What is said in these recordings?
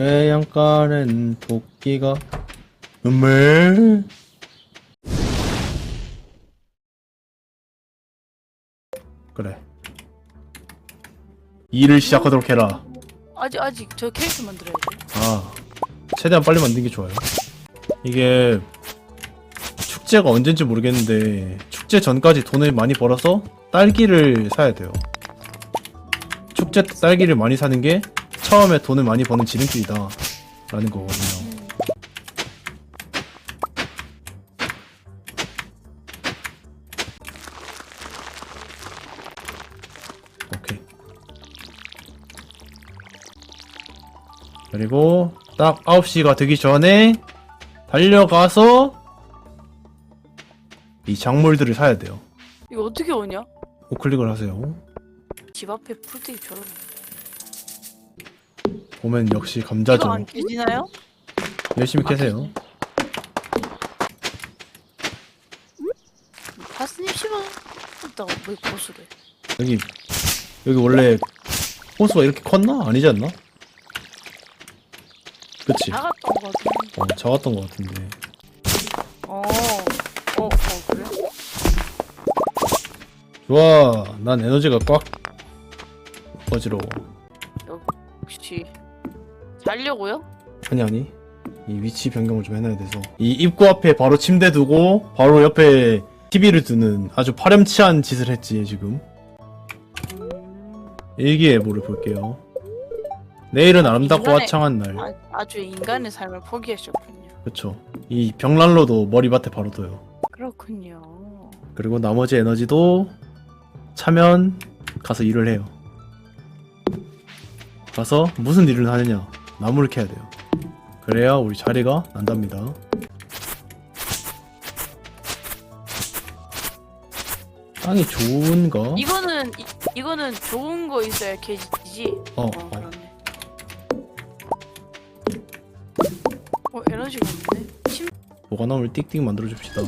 해안가는 토끼가 음메 그래. 일을 시작하도록 해라. 아직 아직 저 캐릭터 만들어야 돼. 아 최대한 빨리 만드는 게 좋아요. 이게 축제가 언젠지 모르겠는데 축제 전까지 돈을 많이 벌어서 딸기를 사야 돼요. 축제 때 딸기를 많이 사는 게 처음에 돈을 많이 버는 지름길이다 라는 거거든요 오케이 그리고 딱 9시가 되기 전에 달려가서 이 작물들을 사야 돼요. 이거 어떻게 오냐? 우클릭을 하세요. 집 앞에 풀떼기 저런. 보면 역시 이거 감자죠. 안 깨지나요? 열심히 캐세요. 파스님 씨발. 있다가 왜 고수래? 여기 여기 원래 호수가 이렇게 컸나? 아니지 않나? 그치? 나갔던 거 같은데. 어, 작았던 것 같은데. 어. 어, 어 그래? 좋아. 난 에너지가 꽉 어지러워. 혹시 자려고요? 아니 아니. 이 위치 변경을 좀 해놔야 돼서. 이 입구 앞에 바로 침대 두고 바로 옆에 TV를 두는 아주 파렴치한 짓을 했지 지금. 음. 일기예보를 볼게요. 내일은 아름답고 이번에- 화창한 날. 아, 아주 인간의 삶을 포기하셨군요. 그쵸. 이 벽난로도 머리밭에 바로 둬요. 그렇군요. 그리고 나머지 에너지도 차면 가서 일을 해요. 가서 무슨 일을 하느냐? 나무를 캐야 돼요. 그래야 우리 자리가 난답니다. 땅이 좋은가? 이거는 이, 이거는 좋은 거 있어야 개지지. 어, 어, 어. 그렇네. 어, 에너지가 없네. 침 보관함을 띡띡 만들어 줍시다.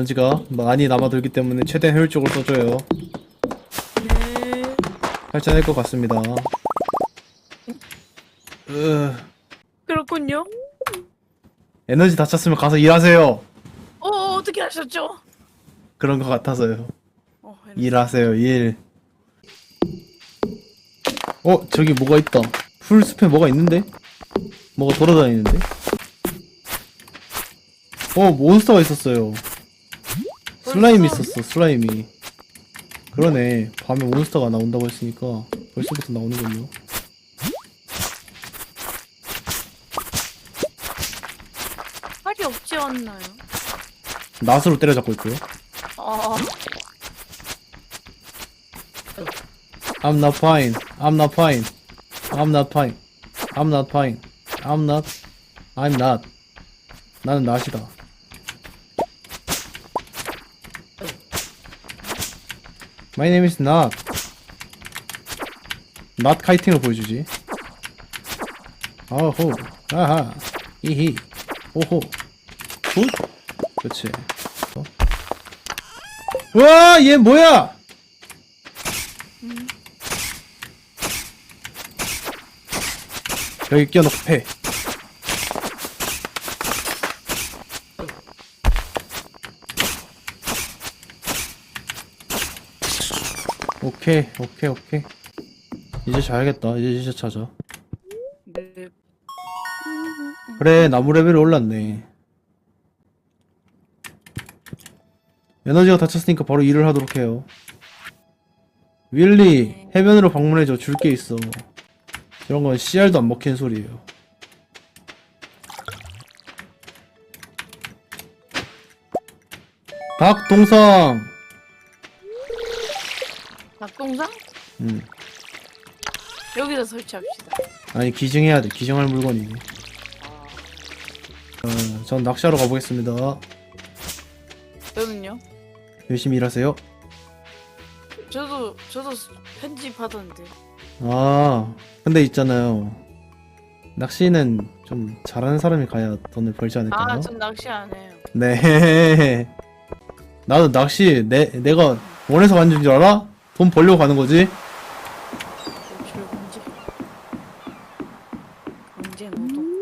에너지가 많이 남아들기 때문에 최대한 효율적으로 써줘요. 네. 할만할 것 같습니다. 으, 그렇군요. 에너지 다 찼으면 가서 일하세요. 어, 어떻게 하셨죠? 그런 것 같아서요. 어, 에너지. 일하세요, 일. 어, 저기 뭐가 있다. 풀숲에 뭐가 있는데? 뭐가 돌아다니는데? 어, 몬스터가 있었어요. 슬라임이 있었어, 슬라임이. 그러네. 밤에 몬스터가 나온다고 했으니까 벌써부터 나오는군요. 팔이 없지 않나요? 낫으로 때려잡고 있고요. 아, I'm not fine. I'm not fine. I'm not fine. I'm not fine. I'm not. I'm not. 나는 낫이다. My name is not. not 카이팅을 보여주지. 어호. 아하. 이히. 오호. 굿. 그렇지. 어? 와, 얘 뭐야? 여기 끼워놓고 패. 오케이, 오케이, 오케이. 이제 자야겠다. 이제 진짜 자자. 네. 그래, 나무 레벨이 올랐네. 에너지가 다 찼으니까 바로 일을 하도록 해요. 윌리, 해변으로 방문해줘. 줄 게 있어. 이런 건 씨알도 안 먹힌 소리예요. 닭동상! 낙동상? 음. 여기다 설치합시다. 아니, 기증해야 돼. 기증할 물건이. 어, 전 낚시하러 가보겠습니다. 저는요? 열심히 일하세요. 저도 저도 편집하던데. 아, 근데 있잖아요. 낚시는 좀 잘하는 사람이 가야 돈을 벌지 않을까요? 아, 전 낚시 안 해요. 네. 나도 낚시 내 내가 원해서 가는 줄 알아? 돈 벌려고 가는 거지. 노동.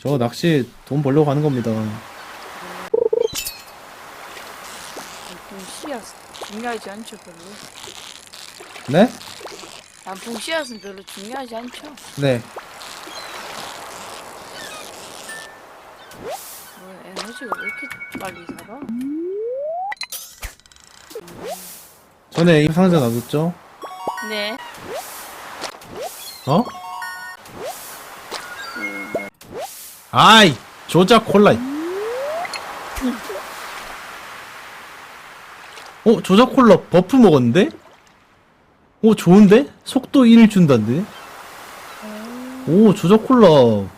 저 낚시 돈 벌려고 가는 겁니다. 단풍 씨앗 중요하지 않죠 별로. 네? 단풍 씨앗은 별로 중요하지 않죠. 네. 뭐 에너지가 왜 이렇게 빨리 살아? 전에 이 상자 놔뒀죠? 네. 어? 아이 조자 콜라. 어 조자 콜라 버프 먹었는데? 오 좋은데? 속도 1 준다는데? 오 조자 콜라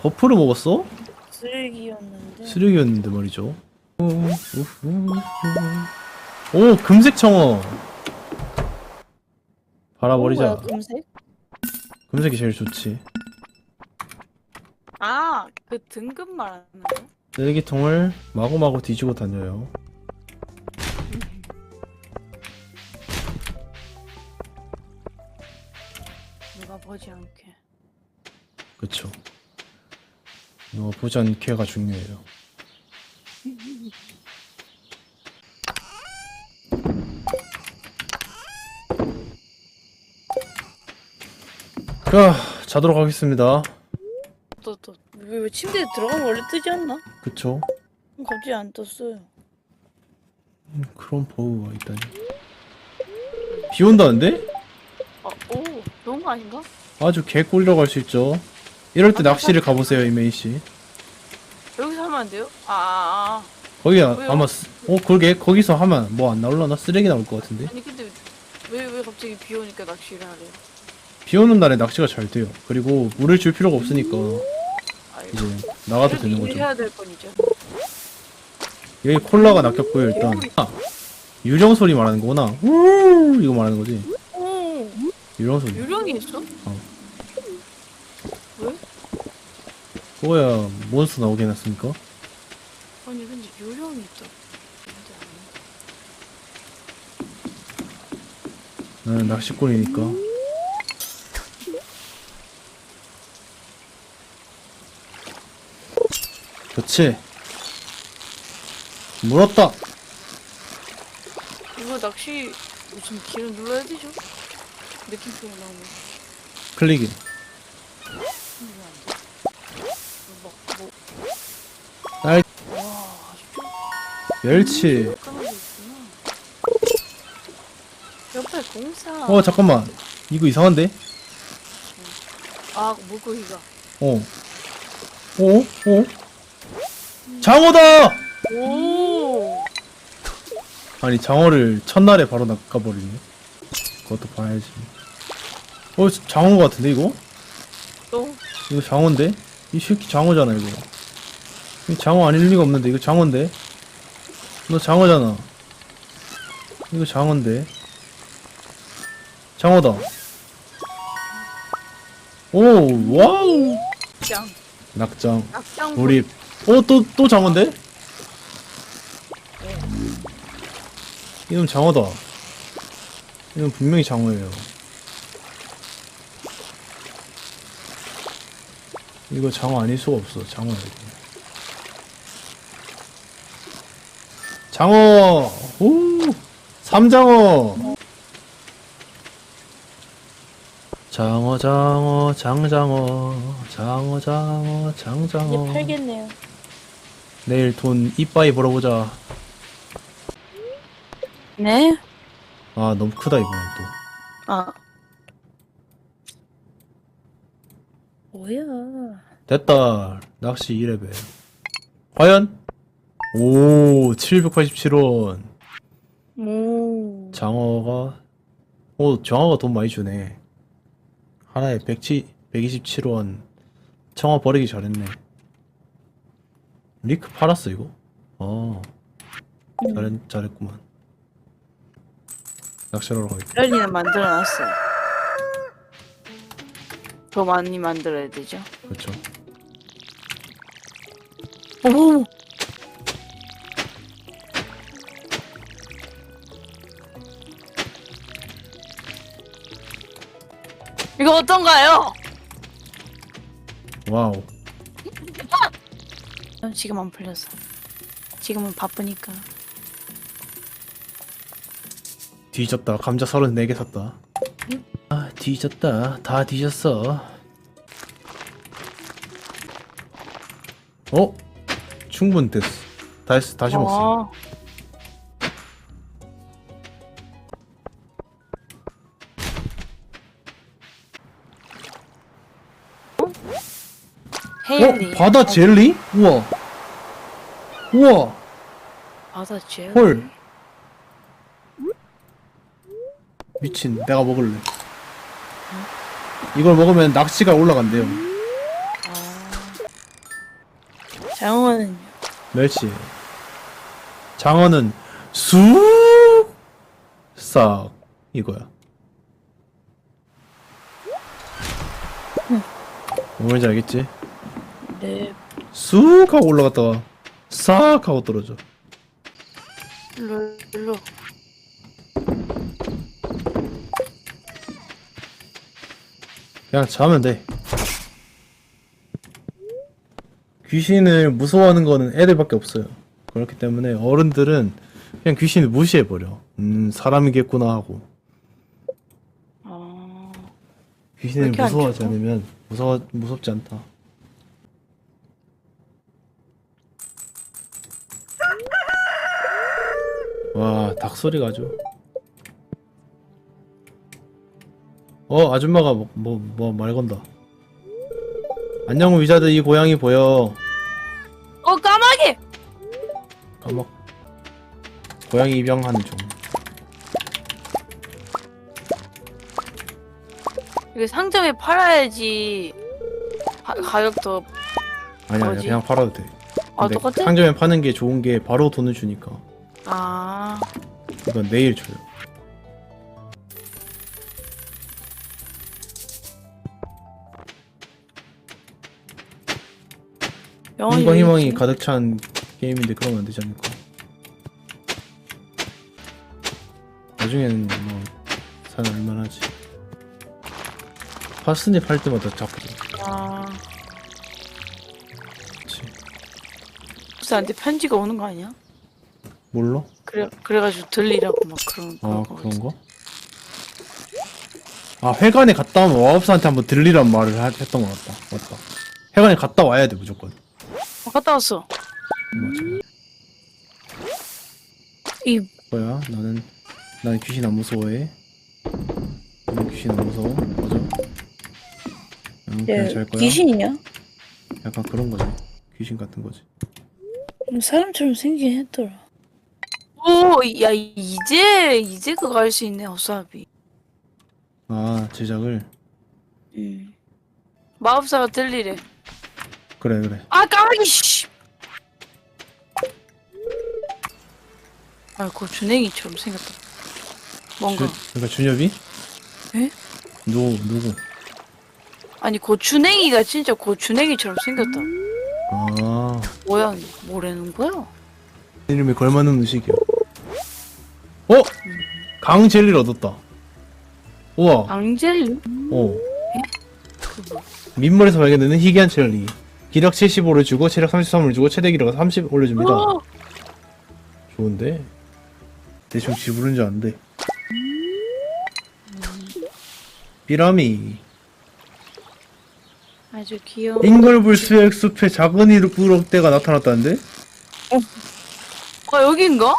버프를 먹었어? 쓰레기였는데. 쓰레기였는데 말이죠. 오 금색 청어. 발아버리자. 금색? 금색이 제일 좋지. 아, 그 등급 말하는 거? 쓰레기통을 마구마구 뒤지고 다녀요. 누가 보지 않게. 그쵸. 너 보지 않게가 중요해요. 자, 자도록 하겠습니다. 또, 또. 왜, 왜 침대에 들어가면 원래 뜨지 않나? 그쵸. 갑자기 안 떴어요. 음, 그런 버그가 있다니. 비 온다는데? 아, 오, 좋은 거 아닌가? 아주 개꿀이라고 할 수 있죠. 이럴 때 낚시를 가보세요, 이메이 씨. 여기서 하면 안 돼요? 아, 아, 아. 거기 아, 왜요? 아마 쓰- 어 그러게 거기서 하면 뭐 안 나올라나 쓰레기 나올 것 같은데. 아니, 근데 왜, 왜 갑자기 비 오니까 낚시를 하래요? 비 오는 날에 낚시가 잘 돼요. 그리고 물을 줄 필요가 없으니까. 이제 나가도 되는 거죠. 해야 될 뻔이죠. 여기 콜라가 낚였고요 일단. 아, 유령 소리 말하는 거구나. 우 이거 말하는 거지. 오, 유령 소리. 유령이 있어? 어. 왜? 그거야 몬스터 나오게 해놨으니까. 아니, 근데 유령이 있다. 나는 낚시꾼이니까. 그렇지. 물었다. 이거 낚시 무슨 기름 눌러야 되죠? 느낌표가 나오면. 클릭이. 돼. 뭐, 뭐. 딸 와, 멸치. 까는 게 있구나. 옆에 공사. 어 잠깐만. 이거 이상한데? 아, 물고기가. 어. 어? 어? 장어다! 오! 아니 장어를 첫날에 바로 낚아버리네. 그것도 봐야지. 어 장어 같은데 이거? 또? 이거 장어인데? 이 새끼 장어잖아 이거. 이 장어 아닐 리가 없는데 이거 장어인데? 너 장어잖아. 이거 장어인데? 장어다. 오 와우. 짱. 낙장. 낙장. 우리 어또 또 장어인데? 이놈 장어다. 이놈 분명히 장어예요. 이거 장어 아닐 수가 없어. 장어야. 장어. 오. 삼장어. 장어 장어 장장어 장어 장어 장장어 이제 팔겠네요. 내일 돈 이빠이 벌어보자. 네? 아 너무 크다 이번엔 또. 아. 뭐야? 됐다. 낚시 2레벨. 과연? 오 787원. 오. 장어가 오 장어가 돈 많이 주네. 하나에 107, 127원. 청어 버리기 잘했네. 리크 팔았어 이거? 어 잘했, 잘했구만. 낚시하러 가야겠다. 랄리는 만들어놨어요. 더 많이 만들어야 되죠. 그렇죠. 어 이거 어떤가요? 와우. 전 지금 안 풀렸어. 지금은 바쁘니까. 뒤졌다. 감자 34개 샀다. 아, 뒤졌다. 다 뒤졌어. 어? 충분 됐어. 다시, 다시. 어. 헤 일리. 어? 바다 젤리? 우와. 우와. 바다 젤리. 헐. 미친. 내가 먹을래. 이걸 먹으면 낚시가 올라간대요. 장어는 멸치. 장어는 쑥! 싹. 이거야. 뭔지 알겠지? 네. 쑥 하고 올라갔다가 싹 하고 떨어져. 일로 일로. 그냥 자면 돼. 귀신을 무서워하는 거는 애들밖에 없어요. 그렇기 때문에 어른들은 그냥 귀신을 무시해버려. 음, 사람이겠구나 하고. 아. 귀신을 안 무서워하지? 않으면 무서워, 무섭지 않다. 와, 닭소리가 아주. 어, 아줌마가 뭐, 뭐, 뭐, 말 건다. 안녕, 위자드, 이 고양이 보여. 어 까마귀. 까먹. 고양이 입양하는 중. 이거 상점에 팔아야지. 가, 가격 더. 아니, 아니, 뭐지? 그냥 팔아도 돼. 아 근데 똑같아? 상점에 파는 게 좋은 게 바로 돈을 주니까. 아. 이건 내일 줘요. 영원히 힘과 왜 희망이 있지? 가득 찬 게임인데 그러면 안 되지 않을까? 나중에는 뭐살 얼마나지? 파스니 팔 때마다 자꾸 아. 그렇지. 혹시 나한테 편지가 오는 거 아니야? 몰라? 그래 그래가지고 들리라고 막 그런 아 거 그런 거? 아 회관에 갔다 오면 와업사한테 한번 들리란 말을 하- 했던 것 같다. 맞다. 회관에 갔다 와야 돼 무조건. 어, 갔다 왔어. 맞아. 이 뭐야? 나는 난 귀신 안 무서워해. 난 귀신 안 무서워. 맞아. 응, 그냥 잘 거야. 예, 귀신이냐? 약간 그런 거지. 귀신 같은 거지. 음, 사람처럼 생긴 했더라. 오, 야 이제 이제 그거 할 수 있네 어사비. 아 제작을 음. 마법사가 들리래. 그래 그래. 아 까마귀 씨. 아, 그 준행이처럼 생겼다. 뭔가 주, 그러니까 준엽이? 에? 누구 누구? 아니 그 준행이가 진짜 그 준행이처럼 생겼다. 아 모양이 뭐라는 거야? 이름에 걸맞는 음식이야. 어? 강 젤리를 얻었다. 우와. 앙젤리? 어. 민물에서 발견되는 희귀한 젤리. 기력 75를 주고 체력 33을 주고 최대 기력을 30 올려줍니다. 어, 좋은데? 대충 지부른 줄 아는데. 삐라미. 아주 귀여워. 잉글불 수액 숲에 작은 이루꾸럭대가 나타났다는데? 아 여긴가?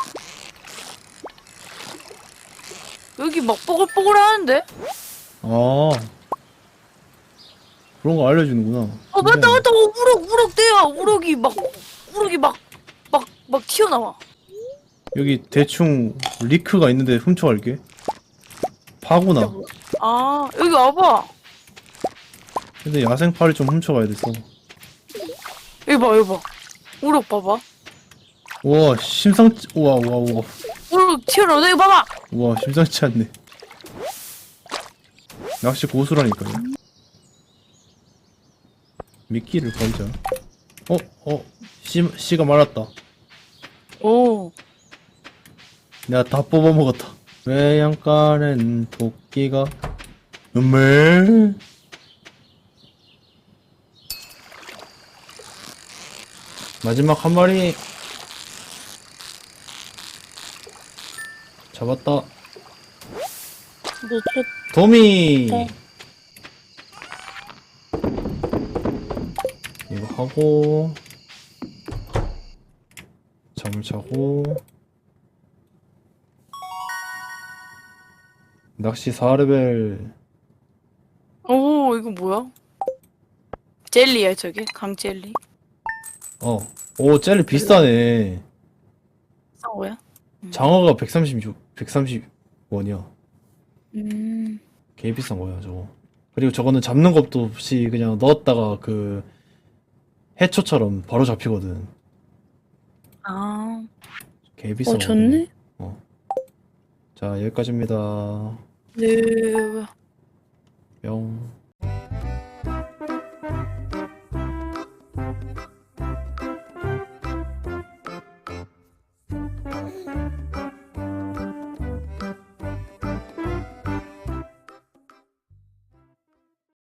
여기 막 뽀글뽀글 하는데? 아. 그런 거 알려주는구나. 어 맞다 맞다 어, 우럭 우럭 대야 우럭이 막 우럭이 막 막 막 튀어나와 여기 대충 리크가 있는데 훔쳐갈게. 파구나. 아 여기 와봐 근데 야생파를 좀 훔쳐가야 돼서. 여기 봐 여기 봐 우럭 봐봐 우와, 심상치, 우와, 우와, 우와. 우럭 튀어나와 여기 봐봐 우와, 심상치 않네. 낚시 고수라니까요. 미끼를 걸자. 어, 어, 씨, 씨가 말았다. 오 내가 다 뽑아먹었다. 외양간엔 토끼가 눈물. 마지막 한 마리. 잡았다. 놓쳤 도미. 네. 이거 하고 잠을 자고 낚시 4레벨 오 이거 뭐야? 젤리야 저게 강젤리. 어. 오, 젤리 비싸네. 거야? 장어가 136, 130원이야. 음. 개 비싼 거야, 저거. 그리고 저거는 잡는 것도 없이 그냥 넣었다가 그 해초처럼 바로 잡히거든. 아 개 비싼 어 좋네. 자, 여기까지입니다. 네.